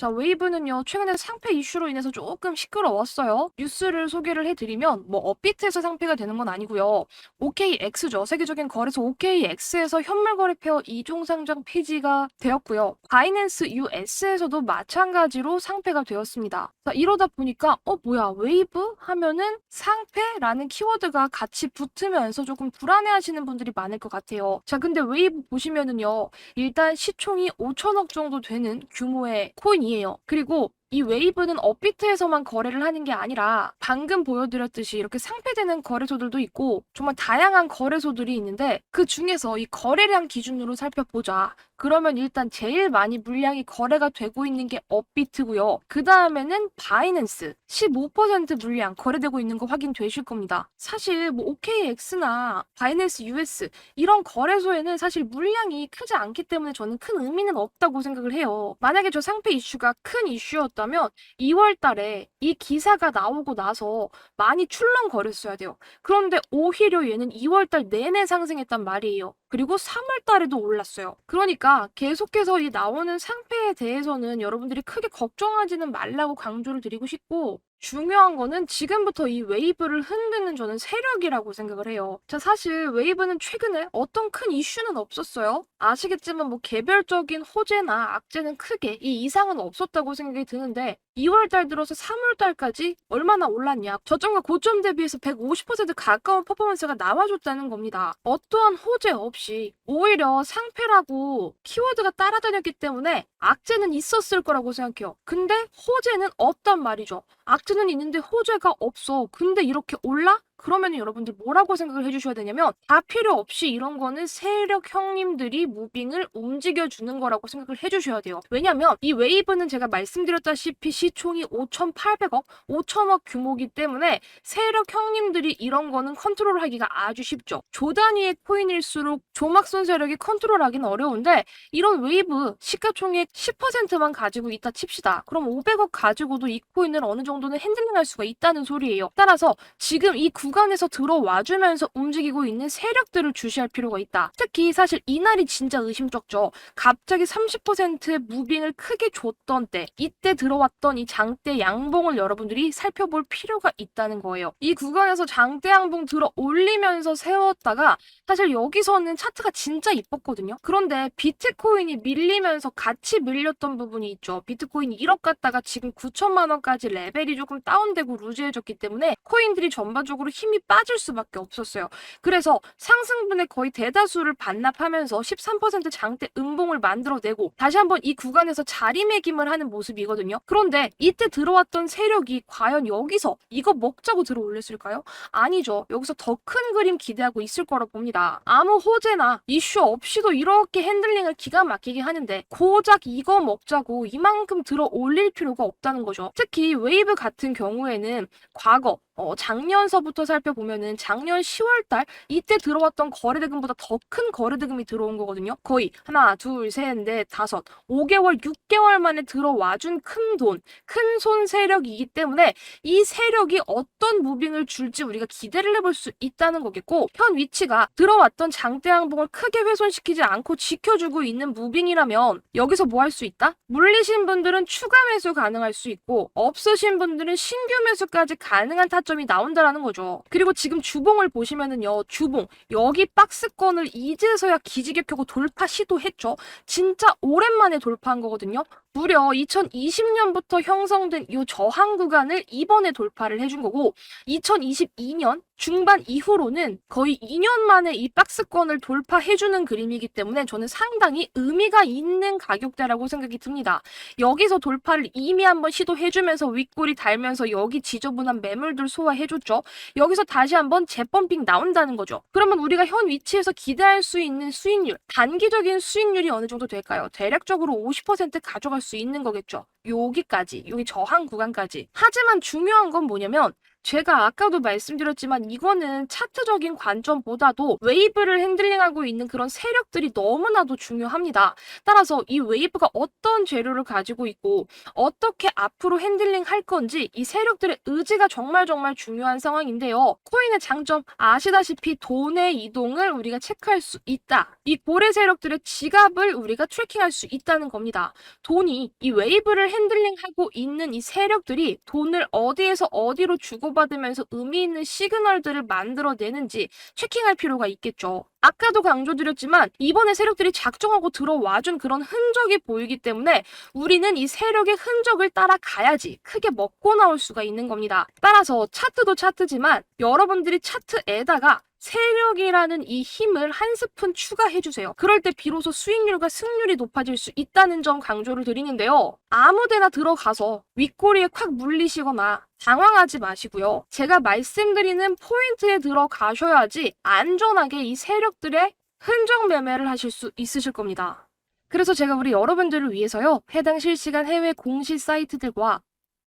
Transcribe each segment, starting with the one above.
자, 웨이브는요, 최근에 상패 이슈로 인해서 조금 시끄러웠어요. 뉴스를 소개를 해드리면, 뭐, 업비트에서 상패가 되는 건 아니고요. OKX죠. 세계적인 거래소 OKX에서 현물거래 페어 이중상장 폐지가 되었고요. 바이낸스 US에서도 마찬가지로 상패가 되었습니다. 자, 이러다 보니까, 어, 뭐야, 웨이브? 하면은 상패라는 키워드가 같이 붙으면서 조금 불안해 하시는 분들이 많을 것 같아요. 자, 근데 웨이브 보시면은요, 일단 시총이 5천억 정도 되는 규모의 코인이 에요. 그리고 이 웨이브는 업비트에서만 거래를 하는 게 아니라 방금 보여드렸듯이 이렇게 상패되는 거래소들도 있고 정말 다양한 거래소들이 있는데 그 중에서 이 거래량 기준으로 살펴보자. 그러면 일단 제일 많이 물량이 거래가 되고 있는 게 업비트고요. 그 다음에는 바이낸스 15% 물량 거래되고 있는 거 확인되실 겁니다. 사실 뭐 OKX나 바이낸스 US 이런 거래소에는 사실 물량이 크지 않기 때문에 저는 큰 의미는 없다고 생각을 해요. 만약에 저 상패 이슈가 큰 이슈였다면 2월 달에 이 기사가 나오고 나서 많이 출렁거렸어야 돼요. 그런데 오히려 얘는 2월 달 내내 상승했단 말이에요. 그리고 3월 달에도 올랐어요. 그러니까 계속해서 이 나오는 상패에 대해서는 여러분들이 크게 걱정하지는 말라고 강조를 드리고 싶고 중요한 거는 지금부터 이 웨이브를 흔드는 저는 세력이라고 생각을 해요. 자, 사실 웨이브는 최근에 어떤 큰 이슈는 없었어요. 아시겠지만 뭐 개별적인 호재나 악재는 크게 이 이상은 없었다고 생각이 드는데 2월 달 들어서 3월 달까지 얼마나 올랐냐. 저점과 고점 대비해서 150% 가까운 퍼포먼스가 나와줬다는 겁니다. 어떠한 호재 없이 오히려 상패라고 키워드가 따라다녔기 때문에 악재는 있었을 거라고 생각해요. 근데 호재는 없단 말이죠. 악재 는 있는데 호재가 없어. 근데 이렇게 올라? 그러면 여러분들 뭐라고 생각을 해주셔야 되냐면 다 필요 없이 이런 거는 세력 형님들이 무빙을 움직여 주는 거라고 생각을 해주셔야 돼요. 왜냐면 이 웨이브는 제가 말씀드렸다시피 시총이 5,800억, 5천억 규모기 때문에 세력 형님들이 이런 거는 컨트롤하기가 아주 쉽죠. 조 단위의 코인일수록 조막선 세력이 컨트롤하기는 어려운데 이런 웨이브 시가총액 10%만 가지고 있다 칩시다. 그럼 500억 가지고도 이 코인을 어느 정도는 핸들링할 수가 있다는 소리예요. 따라서 지금 이 구 간에서 들어와 주면서 움직이고 있는 세력들을 주시할 필요가 있다. 특히 사실 이날이 진짜 의심쩍죠. 갑자기 30%의 무빙을 크게 줬던 때, 이때 들어왔던 이 장대 양봉을 여러분들이 살펴볼 필요가 있다는 거예요. 이 구간에서 장대 양봉 들어 올리면서 세웠다가 사실 여기서는 차트가 진짜 이뻤거든요. 그런데 비트코인이 밀리면서 같이 밀렸던 부분이 있죠. 비트코인이 1억 갔다가 지금 9천만 원까지 레벨이 조금 다운되고 루즈해졌기 때문에 코인들이 전반적으로 힘이 빠질 수밖에 없었어요. 그래서 상승분의 거의 대다수를 반납하면서 13% 장대 음봉을 만들어내고 다시 한번 이 구간에서 자리매김을 하는 모습이거든요. 그런데 이때 들어왔던 세력이 과연 여기서 이거 먹자고 들어 올렸을까요? 아니죠. 여기서 더 큰 그림 기대하고 있을 거라 봅니다. 아무 호재나 이슈 없이도 이렇게 핸들링을 기가 막히게 하는데 고작 이거 먹자고 이만큼 들어 올릴 필요가 없다는 거죠. 특히 웨이브 같은 경우에는 과거 어, 작년서부터 살펴보면은 작년 10월달 이때 들어왔던 거래대금보다 더 큰 거래대금이 들어온 거거든요. 거의 하나, 둘, 셋, 넷, 다섯, 5개월, 6개월 만에 들어와준 큰 돈, 큰 손 세력이기 때문에 이 세력이 어떤 무빙을 줄지 우리가 기대를 해볼 수 있다는 거겠고 현 위치가 들어왔던 장대 항봉을 크게 훼손시키지 않고 지켜주고 있는 무빙이라면 여기서 뭐 할 수 있다? 물리신 분들은 추가 매수 가능할 수 있고 없으신 분들은 신규 매수까지 가능한 타점 이 나온다라는 거죠. 그리고 지금 주봉을 보시면은요. 주봉 여기 박스권을 이제서야 기지개 켜고 돌파 시도했죠. 진짜 오랜만에 돌파한 거거든요. 무려 2020년부터 형성된 이 저항 구간을 이번에 돌파를 해준 거고 2022년 중반 이후로는 거의 2년 만에 이 박스권을 돌파해주는 그림이기 때문에 저는 상당히 의미가 있는 가격대라고 생각이 듭니다. 여기서 돌파를 이미 한번 시도해주면서 윗골이 달면서 여기 지저분한 매물들 소화해줬죠. 여기서 다시 한번 재펌핑 나온다는 거죠. 그러면 우리가 현 위치에서 기대할 수 있는 수익률, 단기적인 수익률이 어느 정도 될까요? 대략적으로 50% 가져갈 수 있는 거겠죠. 여기까지, 여기 저항 구간까지. 하지만 중요한 건 뭐냐면 제가 아까도 말씀드렸지만 이거는 차트적인 관점보다도 웨이브를 핸들링하고 있는 그런 세력들이 너무나도 중요합니다. 따라서 이 웨이브가 어떤 재료를 가지고 있고 어떻게 앞으로 핸들링 할 건지 이 세력들의 의지가 정말 정말 중요한 상황인데요. 코인의 장점 아시다시피 돈의 이동을 우리가 체크할 수 있다. 이 고래 세력들의 지갑을 우리가 트래킹할 수 있다는 겁니다. 돈이 이 웨이브를 핸들링하고 있는 이 세력들이 돈을 어디에서 어디로 주고받으면서 의미 있는 시그널들을 만들어내는지 체킹할 필요가 있겠죠. 아까도 강조드렸지만 이번에 세력들이 작정하고 들어와준 그런 흔적이 보이기 때문에 우리는 이 세력의 흔적을 따라가야지 크게 먹고 나올 수가 있는 겁니다. 따라서 차트도 차트지만 여러분들이 차트에다가 세력이라는 이 힘을 한 스푼 추가해 주세요. 그럴 때 비로소 수익률과 승률이 높아질 수 있다는 점 강조를 드리는데요. 아무데나 들어가서 윗꼬리에 콱 물리시거나 당황하지 마시고요. 제가 말씀드리는 포인트에 들어가셔야지 안전하게 이 세력들의 흔적 매매를 하실 수 있으실 겁니다. 그래서 제가 우리 여러분들을 위해서요. 해당 실시간 해외 공시 사이트들과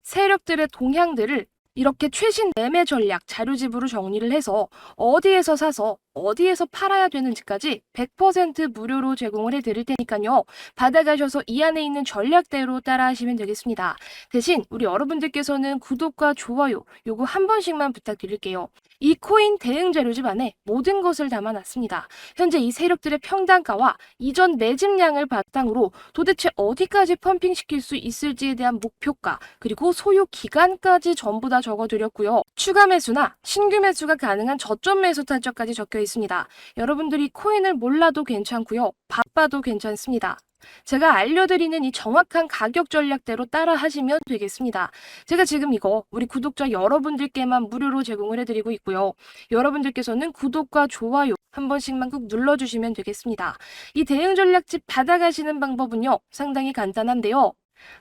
세력들의 동향들을 이렇게 최신 매매 전략 자료집으로 정리를 해서 어디에서 사서 어디에서 팔아야 되는지까지 100% 무료로 제공을 해드릴 테니까요. 받아가셔서 이 안에 있는 전략대로 따라하시면 되겠습니다. 대신 우리 여러분들께서는 구독과 좋아요 요거 한 번씩만 부탁드릴게요. 이 코인 대응 자료집 안에 모든 것을 담아놨습니다. 현재 이 세력들의 평단가와 이전 매집량을 바탕으로 도대체 어디까지 펌핑시킬 수 있을지에 대한 목표가 그리고 소요 기간까지 전부 다 적어드렸고요. 추가 매수나 신규 매수가 가능한 저점 매수 타점까지 적혀 있습니다. 여러분들이 코인을 몰라도 괜찮고요. 바빠도 괜찮습니다. 제가 알려드리는 이 정확한 가격 전략대로 따라 하시면 되겠습니다. 제가 지금 이거 우리 구독자 여러분들께만 무료로 제공을 해드리고 있고요. 여러분들께서는 구독과 좋아요 한 번씩만 꾹 눌러주시면 되겠습니다. 이 대응 전략집 받아가시는 방법은요. 상당히 간단한데요.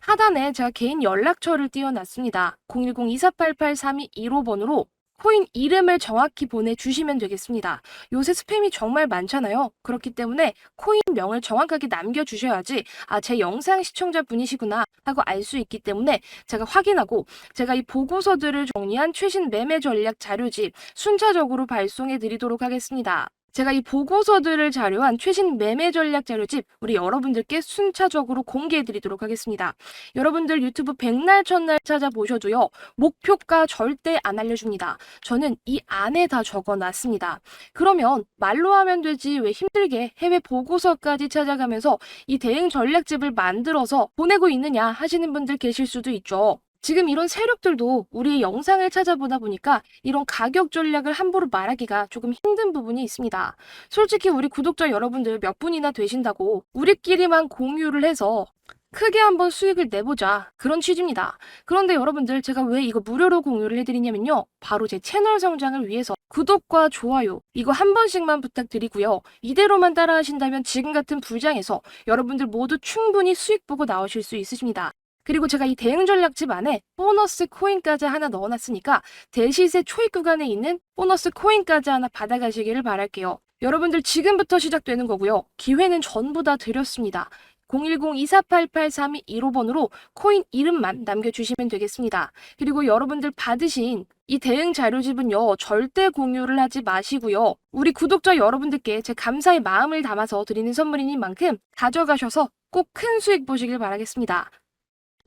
하단에 제가 개인 연락처를 띄워놨습니다. 010-2488-3215번으로 코인 이름을 정확히 보내주시면 되겠습니다. 요새 스팸이 정말 많잖아요. 그렇기 때문에 코인명을 정확하게 남겨주셔야지 아, 제 영상 시청자분이시구나 하고 알 수 있기 때문에 제가 확인하고 제가 이 보고서들을 정리한 최신 매매 전략 자료집 순차적으로 발송해 드리도록 하겠습니다. 제가 이 보고서들을 자료한 최신 매매 전략 자료집 우리 여러분들께 순차적으로 공개해 드리도록 하겠습니다. 여러분들 유튜브 백날 첫날 찾아보셔도요. 목표가 절대 안 알려줍니다. 저는 이 안에 다 적어 놨습니다. 그러면 말로 하면 되지 왜 힘들게 해외 보고서까지 찾아가면서 이 대응 전략집을 만들어서 보내고 있느냐 하시는 분들 계실 수도 있죠. 지금 이런 세력들도 우리의 영상을 찾아보다 보니까 이런 가격 전략을 함부로 말하기가 조금 힘든 부분이 있습니다. 솔직히 우리 구독자 여러분들 몇 분이나 되신다고 우리끼리만 공유를 해서 크게 한번 수익을 내보자 그런 취지입니다. 그런데 여러분들 제가 왜 이거 무료로 공유를 해드리냐면요. 바로 제 채널 성장을 위해서 구독과 좋아요 이거 한 번씩만 부탁드리고요. 이대로만 따라 하신다면 지금 같은 불장에서 여러분들 모두 충분히 수익 보고 나오실 수 있으십니다. 그리고 제가 이 대응 전략집 안에 보너스 코인까지 하나 넣어놨으니까 대시세 초입 구간에 있는 보너스 코인까지 하나 받아가시기를 바랄게요. 여러분들 지금부터 시작되는 거고요. 기회는 전부 다 드렸습니다. 010-2488-3215번으로 코인 이름만 남겨주시면 되겠습니다. 그리고 여러분들 받으신 이 대응 자료집은요, 절대 공유를 하지 마시고요. 우리 구독자 여러분들께 제 감사의 마음을 담아서 드리는 선물인 만큼 가져가셔서 꼭 큰 수익 보시길 바라겠습니다.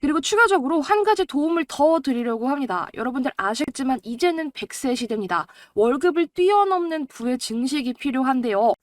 그리고 추가적으로 한 가지 도움을 더 드리려고 합니다. 여러분들 아시겠지만 이제는 100세 시대입니다. 월급을 뛰어넘는 부의 증식이 필요한데요.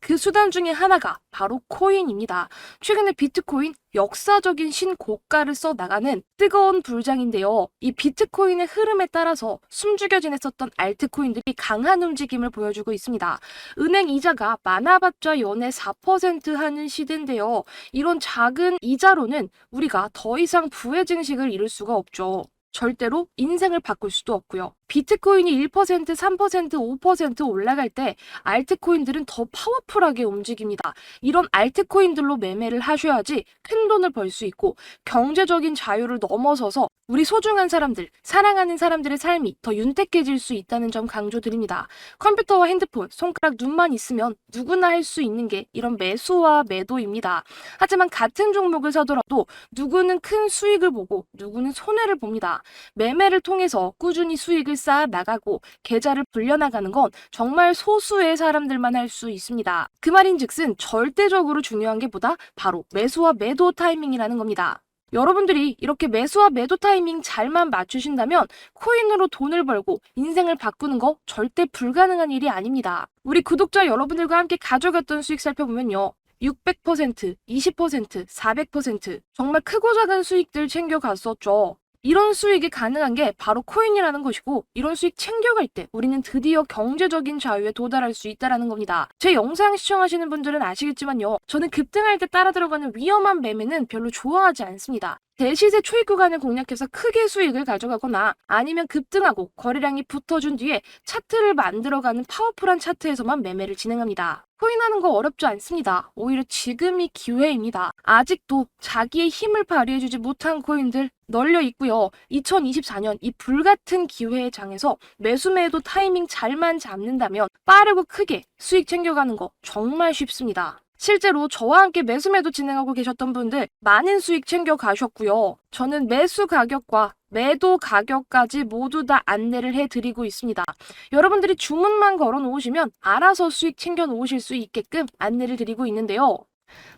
그 수단 중에 하나가 바로 코인입니다. 최근에 비트코인 역사적인 신고가를 써 나가는 뜨거운 불장인데요. 이 비트코인의 흐름에 따라서 숨죽여 지냈었던 알트코인들이 강한 움직임을 보여주고 있습니다. 은행 이자가 많아봤자 연애 4% 하는 시대인데요. 이런 작은 이자로는 우리가 더 이상 부의 증식을 이룰 수가 없죠. 절대로 인생을 바꿀 수도 없고요. 비트코인이 1%, 3%, 5% 올라갈 때 알트코인들은 더 파워풀하게 움직입니다. 이런 알트코인들로 매매를 하셔야지 큰 돈을 벌 수 있고 경제적인 자유를 넘어서서 우리 소중한 사람들, 사랑하는 사람들의 삶이 더 윤택해질 수 있다는 점 강조드립니다. 컴퓨터와 핸드폰, 손가락, 눈만 있으면 누구나 할 수 있는 게 이런 매수와 매도입니다. 하지만 같은 종목을 사더라도 누구는 큰 수익을 보고 누구는 손해를 봅니다. 매매를 통해서 꾸준히 수익을 쌓아 나가고 계좌를 불려나가는 건 정말 소수의 사람들만 할 수 있습니다. 그 말인 즉슨 절대적으로 중요한 게 보다 바로 매수와 매도 타이밍이라는 겁니다. 여러분들이 이렇게 매수와 매도 타이밍 잘만 맞추신다면 코인으로 돈을 벌고 인생을 바꾸는 거 절대 불가능한 일이 아닙니다. 우리 구독자 여러분들과 함께 가져갔던 수익 살펴보면요. 600%, 20%, 400% 정말 크고 작은 수익들 챙겨갔었죠. 이런 수익이 가능한 게 바로 코인이라는 것이고 이런 수익 챙겨갈 때 우리는 드디어 경제적인 자유에 도달할 수 있다라는 겁니다. 제 영상 시청하시는 분들은 아시겠지만요. 저는 급등할 때 따라 들어가는 위험한 매매는 별로 좋아하지 않습니다. 대시세 초입 구간을 공략해서 크게 수익을 가져가거나 아니면 급등하고 거래량이 붙어준 뒤에 차트를 만들어가는 파워풀한 차트에서만 매매를 진행합니다. 코인하는 거 어렵지 않습니다. 오히려 지금이 기회입니다. 아직도 자기의 힘을 발휘해주지 못한 코인들 널려 있고요. 2024년 이 불같은 기회의 장에서 매수 매도 타이밍 잘만 잡는다면 빠르고 크게 수익 챙겨가는 거 정말 쉽습니다. 실제로 저와 함께 매수 매도 진행하고 계셨던 분들 많은 수익 챙겨 가셨고요. 저는 매수 가격과 매도 가격까지 모두 다 안내를 해드리고 있습니다. 여러분들이 주문만 걸어 놓으시면 알아서 수익 챙겨 놓으실 수 있게끔 안내를 드리고 있는데요.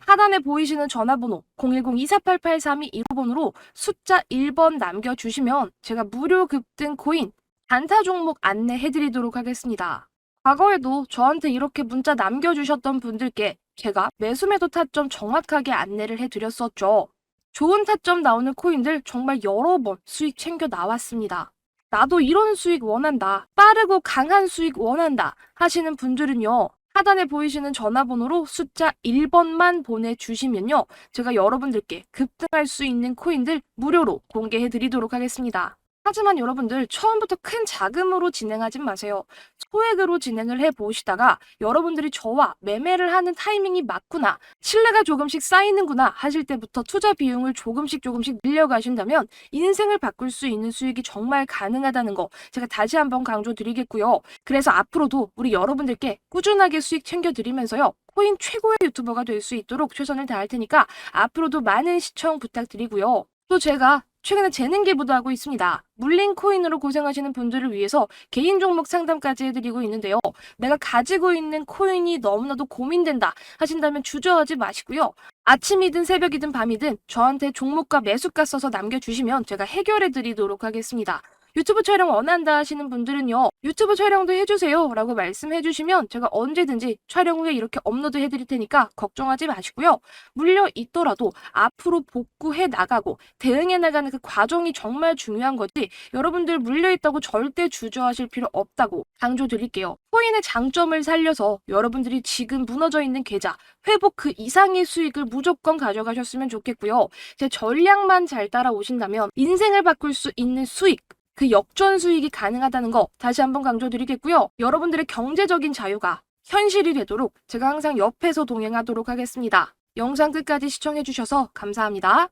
하단에 보이시는 전화번호 010-2488-3215번으로 숫자 1번 남겨주시면 제가 무료 급등 코인 단타 종목 안내해드리도록 하겠습니다. 과거에도 저한테 이렇게 문자 남겨주셨던 분들께 제가 매수매도 타점 정확하게 안내를 해드렸었죠. 좋은 타점 나오는 코인들 정말 여러 번 수익 챙겨 나왔습니다. 나도 이런 수익 원한다. 빠르고 강한 수익 원한다. 하시는 분들은요. 하단에 보이시는 전화번호로 숫자 1번만 보내주시면요. 제가 여러분들께 급등할 수 있는 코인들 무료로 공개해 드리도록 하겠습니다. 하지만 여러분들 처음부터 큰 자금으로 진행하진 마세요. 소액으로 진행을 해 보시다가 여러분들이 저와 매매를 하는 타이밍이 맞구나, 신뢰가 조금씩 쌓이는구나 하실 때부터 투자 비용을 조금씩 조금씩 늘려가신다면 인생을 바꿀 수 있는 수익이 정말 가능하다는 거 제가 다시 한번 강조드리겠고요. 그래서 앞으로도 우리 여러분들께 꾸준하게 수익 챙겨드리면서요. 코인 최고의 유튜버가 될 수 있도록 최선을 다할 테니까 앞으로도 많은 시청 부탁드리고요. 또 제가 최근에 재능 기부도 하고 있습니다. 물린 코인으로 고생하시는 분들을 위해서 개인 종목 상담까지 해드리고 있는데요. 내가 가지고 있는 코인이 너무나도 고민된다 하신다면 주저하지 마시고요. 아침이든 새벽이든 밤이든 저한테 종목과 매수가 써서 남겨주시면 제가 해결해드리도록 하겠습니다. 유튜브 촬영 원한다 하시는 분들은요. 유튜브 촬영도 해주세요 라고 말씀해 주시면 제가 언제든지 촬영 후에 이렇게 업로드 해드릴 테니까 걱정하지 마시고요. 물려 있더라도 앞으로 복구해 나가고 대응해 나가는 그 과정이 정말 중요한 거지 여러분들 물려 있다고 절대 주저하실 필요 없다고 강조드릴게요. 코인의 장점을 살려서 여러분들이 지금 무너져 있는 계좌 회복 그 이상의 수익을 무조건 가져가셨으면 좋겠고요. 제 전략만 잘 따라오신다면 인생을 바꿀 수 있는 수익 그 역전 수익이 가능하다는 거 다시 한번 강조드리겠고요. 여러분들의 경제적인 자유가 현실이 되도록 제가 항상 옆에서 동행하도록 하겠습니다. 영상 끝까지 시청해주셔서 감사합니다.